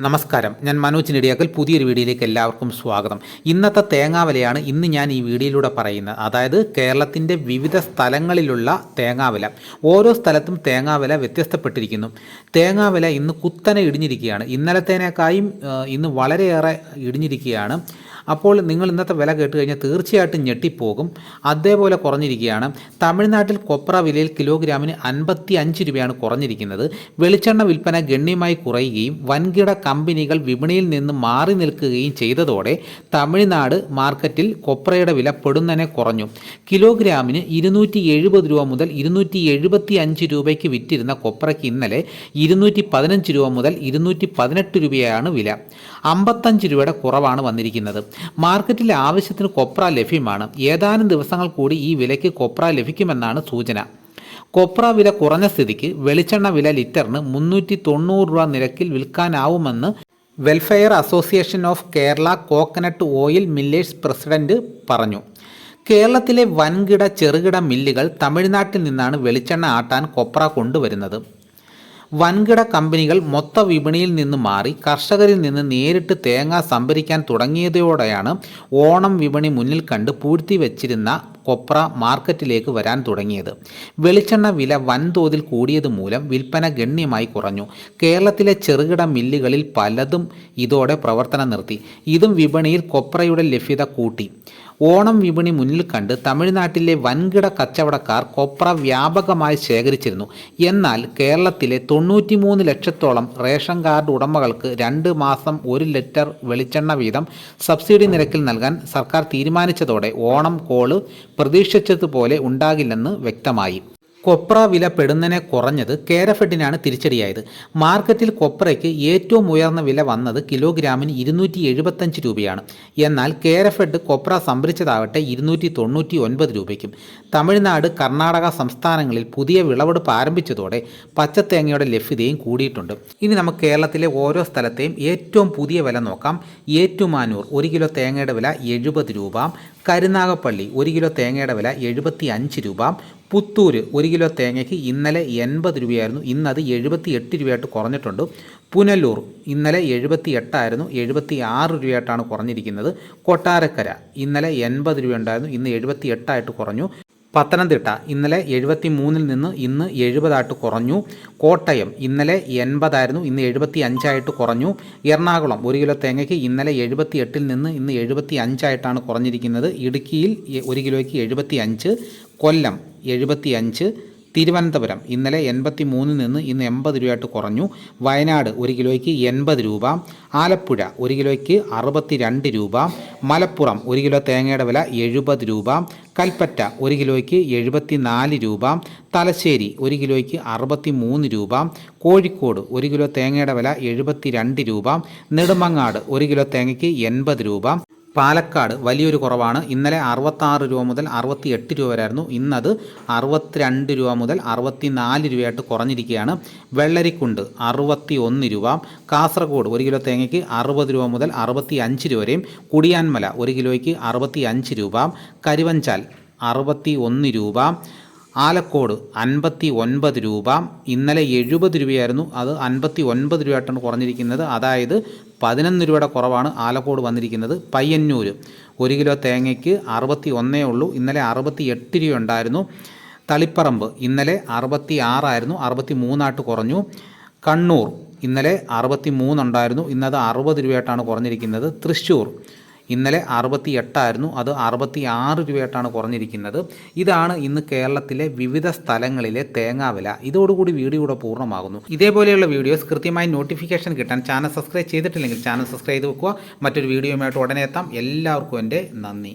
നമസ്കാരം. ഞാൻ മനോജ് നെടിയാക്കൽ. പുതിയൊരു വീഡിയോയിലേക്ക് എല്ലാവർക്കും സ്വാഗതം. ഇന്നത്തെ തേങ്ങാവിലയാണ് ഇന്ന് ഞാൻ ഈ വീഡിയോയിലൂടെ പറയുന്നത്. അതായത് കേരളത്തിന്റെ വിവിധ സ്ഥലങ്ങളിലുള്ള തേങ്ങാവില. ഓരോ സ്ഥലത്തും തേങ്ങാവില വ്യത്യസ്തപ്പെട്ടിരിക്കുന്നു. തേങ്ങാവില ഇന്ന് കുത്തനെ ഇടിഞ്ഞിരിക്കുകയാണ്. ഇന്നലത്തേനേക്കായും ഇന്ന് വളരെയേറെ ഇടിഞ്ഞിരിക്കുകയാണ്. അപ്പോൾ നിങ്ങൾ ഇന്നത്തെ വില കേട്ട് കഴിഞ്ഞാൽ തീർച്ചയായിട്ടും ഞെട്ടിപ്പോകും. അതേപോലെ കുറഞ്ഞിരിക്കുകയാണ്. തമിഴ്നാട്ടിൽ കൊപ്ര വിലയിൽ കിലോഗ്രാമിന് അൻപത്തി അഞ്ച് രൂപയാണ് കുറഞ്ഞിരിക്കുന്നത്. വെളിച്ചെണ്ണ വിൽപ്പന ഗണ്യമായി കുറയുകയും വൻകിട കമ്പനികൾ വിപണിയിൽ നിന്ന് മാറി നിൽക്കുകയും ചെയ്തതോടെ തമിഴ്നാട് മാർക്കറ്റിൽ കൊപ്രയുടെ വില പെടുന്നനെ കുറഞ്ഞു. കിലോഗ്രാമിന് ഇരുന്നൂറ്റി എഴുപത് രൂപ മുതൽ ഇരുന്നൂറ്റി എഴുപത്തി അഞ്ച് രൂപയ്ക്ക് വിറ്റിരുന്ന കൊപ്രയ്ക്ക് ഇന്നലെ ഇരുന്നൂറ്റി പതിനഞ്ച് രൂപ മുതൽ ഇരുന്നൂറ്റി പതിനെട്ട് രൂപയാണ് വില. അമ്പത്തഞ്ച് രൂപയുടെ കുറവാണ് വന്നിരിക്കുന്നത്. മാർക്കറ്റിൽ ആവശ്യത്തിന് കൊപ്ര ലഭ്യമാണ്. ഏതാനും ദിവസങ്ങൾ കൂടി ഈ വിലയ്ക്ക് കൊപ്ര ലഭിക്കുമെന്നാണ് സൂചന. കൊപ്ര വില കുറഞ്ഞ സ്ഥിതിക്ക് വെളിച്ചെണ്ണ വില ലിറ്ററിന് മുന്നൂറ്റി തൊണ്ണൂറ് രൂപ നിരക്കിൽ വിൽക്കാനാവുമെന്ന് welfare association of Kerala coconut oil millers president പറഞ്ഞു. കേരളത്തിലെ വൻകിട ചെറുകിട മില്ലുകൾ തമിഴ്നാട്ടിൽ നിന്നാണ് വെളിച്ചെണ്ണ ആട്ടാൻ കൊപ്ര കൊണ്ടുവരുന്നത്. വൻകിട കമ്പനികൾ മൊത്ത വിപണിയിൽ നിന്ന് മാറി കർഷകരിൽ നിന്ന് നേരിട്ട് തേങ്ങ സംഭരിക്കാൻ തുടങ്ങിയതോടെയാണ് ഓണം വിപണി മുന്നിൽ കണ്ട് പൂഴ്ത്തി വെച്ചിരുന്ന കൊപ്ര മാർക്കറ്റിലേക്ക് വരാൻ തുടങ്ങിയത്. വെളിച്ചെണ്ണ വില വൻതോതിൽ കൂടിയത് മൂലം വിൽപ്പന ഗണ്യമായി കുറഞ്ഞു. കേരളത്തിലെ ചെറുകിട മില്ലുകളിൽ പലതും ഇതോടെ പ്രവർത്തനം നിർത്തി. ഇതും വിപണിയിൽ കൊപ്രയുടെ ലഭ്യത കൂട്ടി. ഓണം വിപണി മുന്നിൽ കണ്ട് തമിഴ്നാട്ടിലെ വൻകിട കച്ചവടക്കാർ കൊപ്ര വ്യാപകമായി ശേഖരിച്ചിരുന്നു. എന്നാൽ കേരളത്തിലെ തൊണ്ണൂറ്റിമൂന്ന് ലക്ഷത്തോളം റേഷൻ കാർഡ് ഉടമകൾക്ക് രണ്ട് മാസം ഒരു ലിറ്റർ വെളിച്ചെണ്ണ വീതം സബ്സിഡി നിരക്കിൽ നൽകാൻ സർക്കാർ തീരുമാനിച്ചതോടെ ഓണം കോൾ പ്രതീക്ഷിച്ചതുപോലെ ഉണ്ടാകില്ലെന്ന് വ്യക്തമായി. കൊപ്ര വില പെടുന്നതിനെ കുറഞ്ഞത് കേരഫെഡിനാണ് തിരിച്ചടിയായത്. മാർക്കറ്റിൽ കൊപ്രയ്ക്ക് ഏറ്റവും ഉയർന്ന വില വന്നത് കിലോഗ്രാമിന് ഇരുന്നൂറ്റി എഴുപത്തഞ്ച് രൂപയാണ്. എന്നാൽ കേരഫെഡ് കൊപ്ര സംഭരിച്ചതാവട്ടെ ഇരുന്നൂറ്റി തൊണ്ണൂറ്റി ഒൻപത് രൂപയ്ക്കും. തമിഴ്നാട് കർണാടക സംസ്ഥാനങ്ങളിൽ പുതിയ വിളവെടുപ്പ് ആരംഭിച്ചതോടെ പച്ചത്തേങ്ങയുടെ ലഭ്യതയും കൂടിയിട്ടുണ്ട്. ഇനി നമുക്ക് കേരളത്തിലെ ഓരോ സ്ഥലത്തെയും ഏറ്റവും പുതിയ വില നോക്കാം. ഏറ്റുമാനൂർ ഒരു കിലോ തേങ്ങയുടെ വില എഴുപത് രൂപ. കരുനാഗപ്പള്ളി ഒരു കിലോ തേങ്ങയുടെ വില എഴുപത്തി അഞ്ച് രൂപ. പുത്തൂര് ഒരു കിലോ തേങ്ങയ്ക്ക് ഇന്നലെ എൺപത് രൂപയായിരുന്നു. ഇന്നത് എഴുപത്തി എട്ട് രൂപയായിട്ട് കുറഞ്ഞിട്ടുണ്ട്. പുനലൂർ ഇന്നലെ എഴുപത്തി എട്ടായിരുന്നു എഴുപത്തി ആറ് രൂപയായിട്ടാണ് കുറഞ്ഞിരിക്കുന്നത്. കൊട്ടാരക്കര ഇന്നലെ എൺപത് രൂപ ഉണ്ടായിരുന്നു ഇന്ന് എഴുപത്തി എട്ടായിട്ട് കുറഞ്ഞു. പത്തനംതിട്ട ഇന്നലെ എഴുപത്തി മൂന്നിൽ നിന്ന് ഇന്ന് എഴുപതായിട്ട് കുറഞ്ഞു. കോട്ടയം ഇന്നലെ എൺപതായിരുന്നു. ഇന്ന് എഴുപത്തി അഞ്ചായിട്ട് കുറഞ്ഞു. എറണാകുളം ഒരു കിലോ തേങ്ങയ്ക്ക് ഇന്നലെ എഴുപത്തി എട്ടിൽ നിന്ന് ഇന്ന് എഴുപത്തി അഞ്ചായിട്ടാണ് കുറഞ്ഞിരിക്കുന്നത്. ഇടുക്കിയിൽ ഒരു കിലോയ്ക്ക് എഴുപത്തി അഞ്ച് കൊല്ലം എഴുപത്തി അഞ്ച് തിരുവനന്തപുരം. ഇന്നലെ എൺപത്തി മൂന്നിൽ നിന്ന് ഇന്ന് എൺപത് രൂപയായിട്ട് കുറഞ്ഞു. വയനാട് ഒരു കിലോയ്ക്ക് എൺപത് രൂപ. ആലപ്പുഴ ഒരു കിലോയ്ക്ക് അറുപത്തി രണ്ട് രൂപ. മലപ്പുറം ഒരു കിലോ തേങ്ങയുടെ വില എഴുപത് രൂപ. കൽപ്പറ്റ ഒരു കിലോയ്ക്ക് എഴുപത്തി നാല് രൂപ. തലശ്ശേരി ഒരു കിലോയ്ക്ക് അറുപത്തി മൂന്ന് രൂപ. കോഴിക്കോട് ഒരു കിലോ തേങ്ങയുടെ വില എഴുപത്തി രണ്ട് രൂപ. നെടുമങ്ങാട് ഒരു കിലോ തേങ്ങയ്ക്ക് എൺപത് രൂപ. പാലക്കാട് വലിയൊരു കുറവാണ്. ഇന്നലെ അറുപത്താറ് രൂപ മുതൽ അറുപത്തി എട്ട് രൂപ വരെയായിരുന്നു. ഇന്നത് അറുപത്തിരണ്ട് രൂപ മുതൽ അറുപത്തി നാല് രൂപയായിട്ട് കുറഞ്ഞിരിക്കുകയാണ്. വെള്ളരിക്കുണ്ട് അറുപത്തി ഒന്ന് രൂപ. കാസർഗോഡ് ഒരു കിലോ തേങ്ങയ്ക്ക് അറുപത് രൂപ മുതൽ അറുപത്തി അഞ്ച് രൂപ വരെയും. കുടിയാൻമല ഒരു കിലോയ്ക്ക് അറുപത്തി അഞ്ച് രൂപ. കരുവഞ്ചാൽ അറുപത്തി ഒന്ന് രൂപ. ആലക്കോട് അൻപത്തി ഒൻപത് രൂപ ഇന്നലെ എഴുപത് രൂപയായിരുന്നു. അത് അൻപത്തി ഒൻപത് രൂപയായിട്ടാണ് കുറഞ്ഞിരിക്കുന്നത്. അതായത് പതിനൊന്ന് രൂപയുടെ കുറവാണ് ആലക്കോട് വന്നിരിക്കുന്നത്. പയ്യന്നൂർ ഒരു കിലോ തേങ്ങയ്ക്ക് അറുപത്തി ഒന്നേ ഉള്ളൂ. ഇന്നലെ അറുപത്തി എട്ട് രൂപ ഉണ്ടായിരുന്നു. തളിപ്പറമ്പ് ഇന്നലെ അറുപത്തി ആറായിരുന്നു അറുപത്തി മൂന്നായിട്ട് കുറഞ്ഞു. കണ്ണൂർ ഇന്നലെ അറുപത്തി മൂന്നുണ്ടായിരുന്നു ഇന്നത് അറുപത് രൂപയായിട്ടാണ് കുറഞ്ഞിരിക്കുന്നത്. തൃശ്ശൂർ ഇന്നലെ അറുപത്തി എട്ടായിരുന്നു അത് അറുപത്തി ആറ് രൂപയായിട്ടാണ് കുറഞ്ഞിരിക്കുന്നത്. ഇതാണ് ഇന്ന് കേരളത്തിലെ വിവിധ സ്ഥലങ്ങളിലെ തേങ്ങാവില ഇതോടുകൂടി വീഡിയോ കൂടെ പൂർണമാകുന്നു. ഇതേപോലെയുള്ള വീഡിയോസ് കൃത്യമായി നോട്ടിഫിക്കേഷൻ കിട്ടാൻ ചാനൽ സബ്സ്ക്രൈബ് ചെയ്തിട്ടില്ലെങ്കിൽ ചാനൽ സബ്സ്ക്രൈബ് ചെയ്ത് വെക്കുക. മറ്റൊരു വീഡിയോയുമായിട്ട് ഉടനെ എത്താം. എല്ലാവർക്കും എന്റെ നന്ദി.